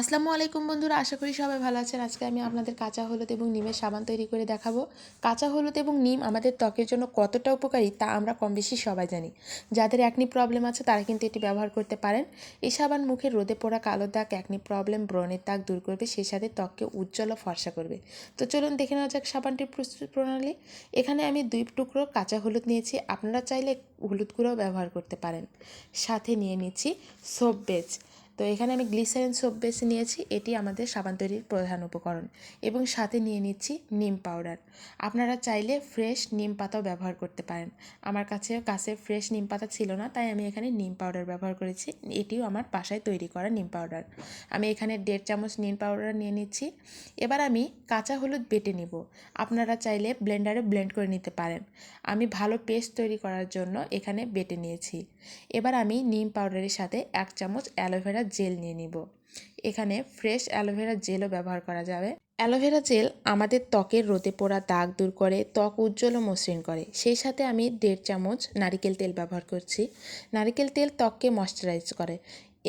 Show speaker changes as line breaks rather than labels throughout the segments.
আসসালামু আলাইকুম বন্ধুরা, আশা করি সবাই ভালো আছেন। আজকে আমি আপনাদের কাঁচা হলুদ এবং নিমের সাবান তৈরি করে দেখাবো। কাঁচা হলুদ এবং নিম আমাদের ত্বকের জন্য কতটা উপকারী তা আমরা কম বেশি সবাই জানি। যাদের একনি প্রবলেম আছে, তারা কিন্তু এটি ব্যবহার করতে পারেন। এই সাবান মুখে রোদে পোড়া কালো দাগ একনি প্রবলেম ব্রণের দাগ দূর করবে, সেই সাথে ত্বককে উজ্জ্বল ও ফর্সা করবে। তো চলুন দেখে নেওয়া যাক সাবানটির প্রস্তুত প্রণালী। এখানে আমি দুই টুকরো কাঁচা হলুদ নিয়েছি, আপনারা চাইলে হলুদ গুঁড়ো ব্যবহার করতে পারেন। সাথে নিয়ে নিচ্ছি সোপ বেজ তো এখানে আমি গ্লিসারিন সোপ বেস নিয়েছি, এটি আমাদের সাবান তৈরির প্রধান উপকরণ। এবং সাথে নিয়ে নিচ্ছি নিম পাউডার। আপনারা চাইলে ফ্রেশ নিম পাতাও ব্যবহার করতে পারেন। আমার কাছে কাছে ফ্রেশ নিম পাতা ছিল না, তাই আমি এখানে নিম পাউডার ব্যবহার করেছি। এটিও আমার বাসায় তৈরি করা নিম পাউডার। আমি এখানে দেড় চামচ নিম পাউডার নিয়ে নিচ্ছি। এবার আমি কাঁচা হলুদ বেটে নিব। আপনারা চাইলে ব্লেন্ডারে ব্লেন্ড করে নিতে পারেন। আমি ভালো পেস্ট তৈরি করার জন্য এখানে বেটে নিয়েছি। এবার আমি নিম পাউডারের সাথে এক চামচ অ্যালোভেরা জেল নিয়ে নিব। এখানে ফ্রেশ অ্যালোভেরা জেলও ব্যবহার করা যাবে। অ্যালোভেরা জেল আমাদের ত্বকের রোদে পোড়া দাগ দূর করে, ত্বক উজ্জ্বল ও মসৃণ করে। সেই সাথে আমি দেড় চামচ নারিকেল তেল ব্যবহার করছি। নারিকেল তেল ত্বককে ময়শ্চারাইজ করে।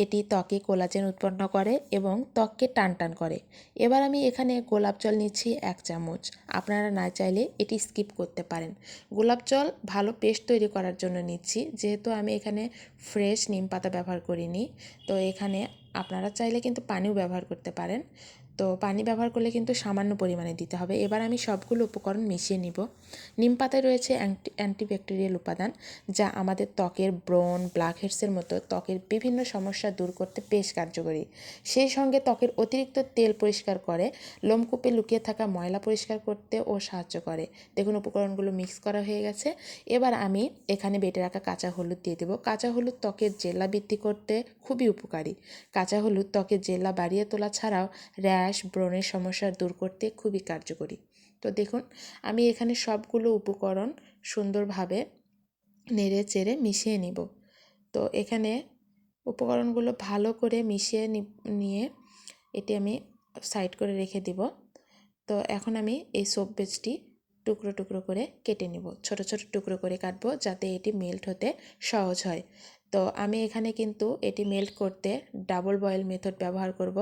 এটি ত্বকে কোলাজেন উৎপন্ন করে এবং ত্বককে টান টান করে। এবার আমি এখানে গোলাপ জল নিচ্ছি এক চামচ। আপনারা না চাইলে এটি স্কিপ করতে পারেন। গোলাপ জল ভালো পেস্ট তৈরি করার জন্য নিচ্ছি। যেহেতু আমি এখানে ফ্রেশ নিম পাতা ব্যবহার করিনি, তো এখানে আপনারা চাইলে কিন্তু পানিও ব্যবহার করতে পারেন। তো পানি ব্যবহার করলে কিন্তু সামান্য পরিমাণে দিতে হবে। এবার আমি সবগুলো উপকরণ মিশিয়ে নিব। নিম পাতায় রয়েছে অ্যান্টি, অ্যান্টিব্যাকটেরিয়াল উপাদান, যা আমাদের ত্বকের ব্রণ ব্ল্যাকহেডসের মতো ত্বকের বিভিন্ন সমস্যা দূর করতে বেশ কার্যকরী। সেই সঙ্গে ত্বকের অতিরিক্ত তেল পরিষ্কার করে, লোমকূপে লুকিয়ে থাকা ময়লা পরিষ্কার করতে ও সাহায্য করে। দেখুন উপকরণগুলো মিক্স করা হয়ে গেছে। এবার আমি এখানে বেটে রাখা কাঁচা হলুদ দিয়ে দেবো। কাঁচা হলুদ ত্বকের জেলা বৃদ্ধি করতে খুবই উপকারী। কাঁচা হলুদ ত্বকের জেলা বাড়িয়ে তোলা ছাড়াও র্যাশ ব্রণের সমস্যা দূর করতে খুবই কার্যকরী। তো দেখুন, আমি এখানে সবগুলো উপকরণ সুন্দরভাবে নেড়ে চেড়ে মিশিয়ে নিব। তো এখানে উপকরণগুলো ভালো করে মিশিয়ে নিয়ে এটি আমি সাইড করে রেখে দিব। তো এখন আমি এই সোপ বেজটি টুকরো টুকরো করে কেটে নেব। ছোট ছোট টুকরো করে কাটবো যাতে এটি মেল্ট হতে সহজ হয়। তো আমি এখানে কিন্তু এটি মেল্ট করতে ডাবল বয়েল মেথড ব্যবহার করব।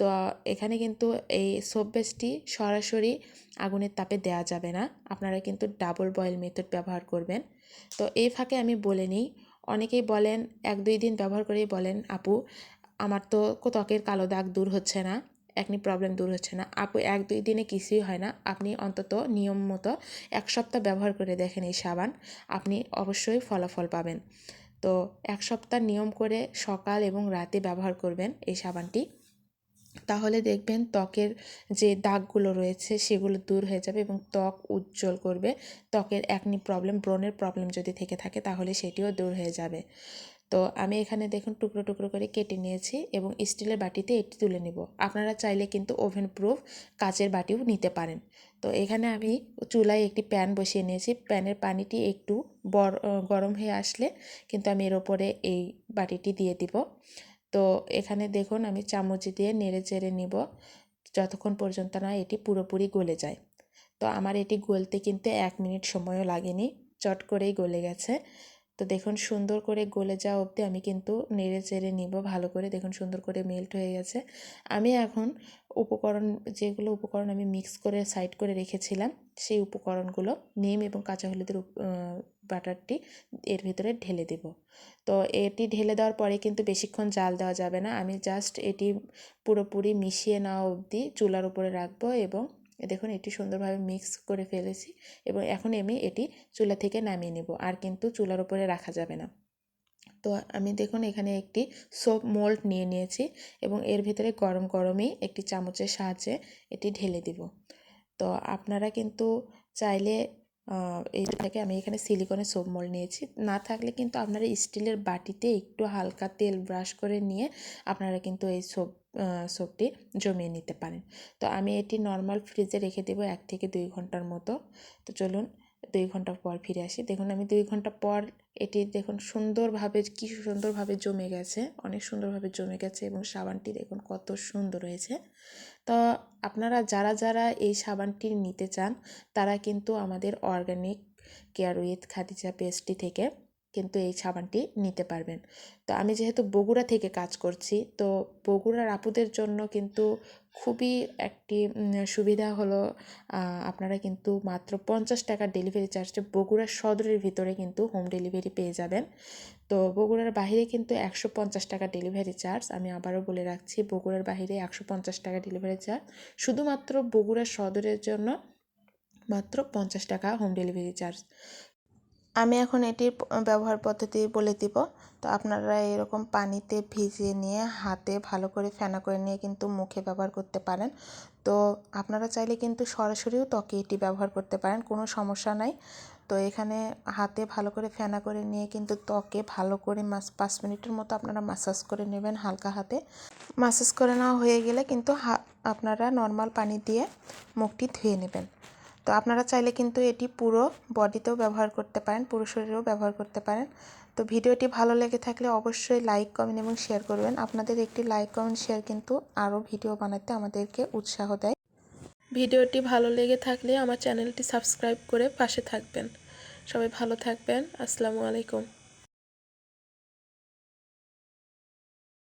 তো এখানে কিন্তু এই বেসটি সরাসরি আগুনের তাপে দেওয়া যাবে না। আপনারা কিন্তু ডাবল বয়েল মেথড ব্যবহার করবেন। তো এই ফাঁকে আমি বলে নিই, অনেকেই বলেন, এক দুই দিন ব্যবহার করেই বলেন, আপু, আমার তো ত্বকের কালো দাগ দূর হচ্ছে না একনি প্রবলেম দূর হচ্ছে না। আপু, এক দুই দিনে কিছুই হয় না। আপনি অন্তত নিয়ম মতো এক সপ্তাহ ব্যবহার করে দেখেন এই সাবান। আপনি অবশ্যই ফলাফল পাবেন। তো এক সপ্তাহ নিয়ম করে সকাল এবং রাতে ব্যবহার করবেন এই সাবানটি। তাহলে দেখবেন ত্বকের যে দাগগুলো রয়েছে সেগুলো দূর হয়ে যাবে এবং ত্বক উজ্জ্বল করবে। ত্বকের একনি প্রবলেম ব্রণের প্রবলেম যদি থেকে থাকে তাহলে সেটিও দূর হয়ে যাবে। তো আমি এখানে দেখুন টুকরো টুকরো করে কেটে নিয়েছি এবং স্টিলের বাটিতে এটি তুলে নিব। আপনারা চাইলে কিন্তু ওভেন প্রুফ কাচের বাটিও নিতে পারেন। তো এখানে আমি চুলায় একটি প্যান বসিয়ে নিয়েছি। প্যানের পানিটি একটু গরম হয়ে আসলে কিন্তু আমি এর ওপরে এই বাটিটি দিয়ে দিব। তো এখানে দেখুন আমি চামচ দিয়ে নেড়ে চেড়ে নিব, যতক্ষণ পর্যন্ত না এটি পুরোপুরি গলে যায়। তো আমার এটি গলতে কিন্তু এক মিনিট সময়ও লাগেনি, চট করেই গলে গেছে। তো দেখুন সুন্দর করে গলে যাওয়া অবধি আমি কিন্তু নেড়ে চেড়ে নিব, ভালো করে দেখুন সুন্দর করে মেল্ট হয়ে গেছে। আমি এখন উপকরণ, যেগুলো উপকরণ আমি মিক্স করে সাইড করে রেখেছিলাম, সেই উপকরণগুলো নিম এবং কাঁচা হলুদের বাটারটি এর ভিতরে ঢেলে দেব। তো এটি ঢেলে দেওয়ার পরে কিন্তু বেশিক্ষণ জাল দেওয়া যাবে না। আমি জাস্ট এটি পুরোপুরি মিশিয়ে নেওয়া অবধি চুলার উপরে রাখব এবং দেখুন, এটি সুন্দরভাবে মিক্স করে ফেলেছি এবং এখন আমি এটি চুলা থেকে নামিয়ে নেব, আর কিন্তু চুলার উপরে রাখা যাবে না। তো আমি দেখুন, এখানে একটি সোপ মোল্ড নিয়ে নিয়েছি এবং এর ভিতরে গরম গরমই একটি চামচের সাহায্যে এটি ঢেলে দিব। তো আপনারা কিন্তু চাইলে এই থেকে আমি এখানে সিলিকনের সোপ মল নিয়েছি। না থাকলে কিন্তু আপনারা স্টিলের বাটিতে একটু হালকা তেল ব্রাশ করে নিয়ে আপনারা কিন্তু এই সোপ সোপটি জমিয়ে নিতে পারেন। তো আমি এটি নর্মাল ফ্রিজে রেখে দেবো এক থেকে দুই ঘণ্টার মতো। তো চলুন দুই ঘণ্টা পর ফিরে আসি। দেখুন, আমি দুই ঘণ্টা পর এটি দেখুন সুন্দরভাবে, কি সুন্দরভাবে জমে গেছে, অনেক সুন্দরভাবে জমে গেছে এবং সাবানটি দেখুন কত সুন্দর হয়েছে। তো আপনারা যারা যারা এই সাবানটি নিতে চান, তারা কিন্তু আমাদের অর্গ্যানিক কেয়ার উইথ খাদিজা পেস্টটি থেকে কিন্তু এই সাবানটি নিতে পারবেন। তো আমি যেহেতু বগুড়া থেকে কাজ করছি, তো বগুড়ার আপুদের জন্য কিন্তু খুবই একটি সুবিধা হলো আপনারা কিন্তু মাত্র পঞ্চাশ টাকার ডেলিভারি চার্জে বগুড়ার সদরের ভিতরে কিন্তু হোম ডেলিভারি পেয়ে যাবেন। তো বগুড়ার বাইরে কিন্তু একশো পঞ্চাশ টাকা ডেলিভারি চার্জ, আমি আবারও বলে রাখছি, বগুড়ার বাইরে একশো পঞ্চাশ টাকা ডেলিভারি চার্জ। শুধুমাত্র বগুড়ার সদরের জন্য মাত্র পঞ্চাশ টাকা হোম ডেলিভারি চার্জ। আমি এখন এটির ব্যবহার পদ্ধতি বলে দিব। তো আপনারা এরকম পানিতে ভিজিয়ে নিয়ে হাতে ভালো করে ফেনা করে নিয়ে কিন্তু মুখে ব্যবহার করতে পারেন। তো আপনারা চাইলে কিন্তু সরাসরিও ত্বকে এটি ব্যবহার করতে পারেন, কোনো সমস্যা নাই। তো এখানে হাতে ভালো করে ফেনা করে নিয়ে কিন্তু ত্বকে ভালো করে মাস, পাঁচ মিনিটের মতো আপনারা মাসাজ করে নেবেন হালকা হাতে। মাসাজ করে নেওয়া হয়ে গেলে কিন্তু হা, আপনারা নর্মাল পানি দিয়ে মুখটি ধুয়ে নেবেন। তো আপনারা চাইলে কিন্তু এটি পুরো বডিতেও ব্যবহার করতে পারেন, পুরো শরীরেও ব্যবহার করতে পারেন। তো ভিডিওটি ভালো লেগে থাকলে অবশ্যই লাইক, কমেন্ট এবং শেয়ার করবেন। আপনাদের একটি লাইক, কমেন্ট, শেয়ার কিন্তু আরও ভিডিও বানাতে আমাদেরকে উৎসাহ দেয়। ভিডিওটি ভালো লেগে থাকলে আমার চ্যানেলটি সাবস্ক্রাইব করে পাশে থাকবেন। সবাই ভালো থাকবেন। আসসালামু আলাইকুম।